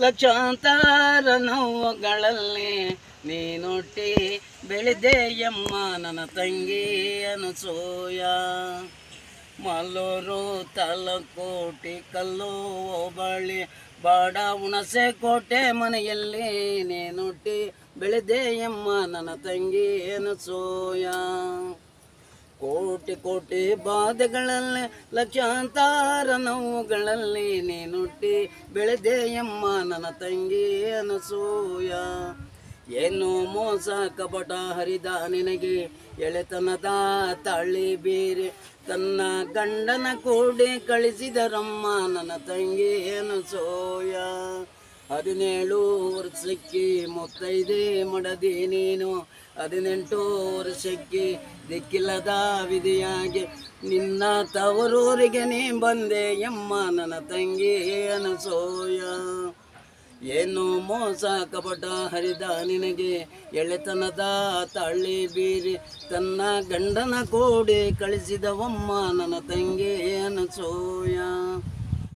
ಲಕ್ಷಾಂತರ ನೋವುಗಳಲ್ಲಿ ನೀನೊಟ್ಟಿ ಬೆಳೆದೆಯಮ್ಮ ನನ್ನ ತಂಗಿ ಅನಸೂಯ. ಮಲ್ಲೂರು ತಲಕೋಟಿ ಕಲ್ಲು ಬಳಿ ಬಾಡ ಹುಣಸೆ ಕೋಟೆ ಮನೆಯಲ್ಲಿ ಬೆಳೆದೆ ಬೆಳೆದೆಯಮ್ಮ ನನ್ನ ತಂಗಿ ಅನಸೂಯ. ಕೋಟಿ ಕೋಟಿ ಬಾಧೆಗಳಲ್ಲಿ ಲಕ್ಷಾಂತರ ನೋವುಗಳಲ್ಲಿ ನೀನುಟ್ಟಿ ಬೆಳೆದೆಯಮ್ಮ ನನ್ನ ತಂಗಿ ಅನಸೂಯ. ಏನು ಮೋಸ ಕಪಟ ಹರಿದ ನಿನಗೆ ಎಳೆತನದ ತಳ್ಳಿ ಬೀರಿ ತನ್ನ ಗಂಡನ ಕೂಡಿ ಕಳಿಸಿದರಮ್ಮ ನನ್ನ ತಂಗಿ ಅನಸೂಯ. ಹದಿನೇಳು ವರ್ಷಕ್ಕೆ ಮುತ್ತೈದೆ ಮಡದಿ ನೀನು. ಹದಿನೆಂಟು ವರ್ಷಕ್ಕೆ ದಿಕ್ಕಿಲ್ಲದ ವಿಧಿಯಾಗಿ ನಿನ್ನ ತವರೂರಿಗೆ ನೀ ಬಂದೆ ಎಮ್ಮ ನನ್ನ ತಂಗಿ ಅನಸೋಯ. ಏನು ಮೋಸ ಕಪಟ ಹರಿದ ನಿನಗೆ ಎಳೆತನದ ತಳ್ಳಿ ಬೀರಿ ತನ್ನ ಗಂಡನ ಕೋಡಿ ಕಳಿಸಿದವಮ್ಮ ನನ್ನ ತಂಗಿ ಅನಸೋಯ.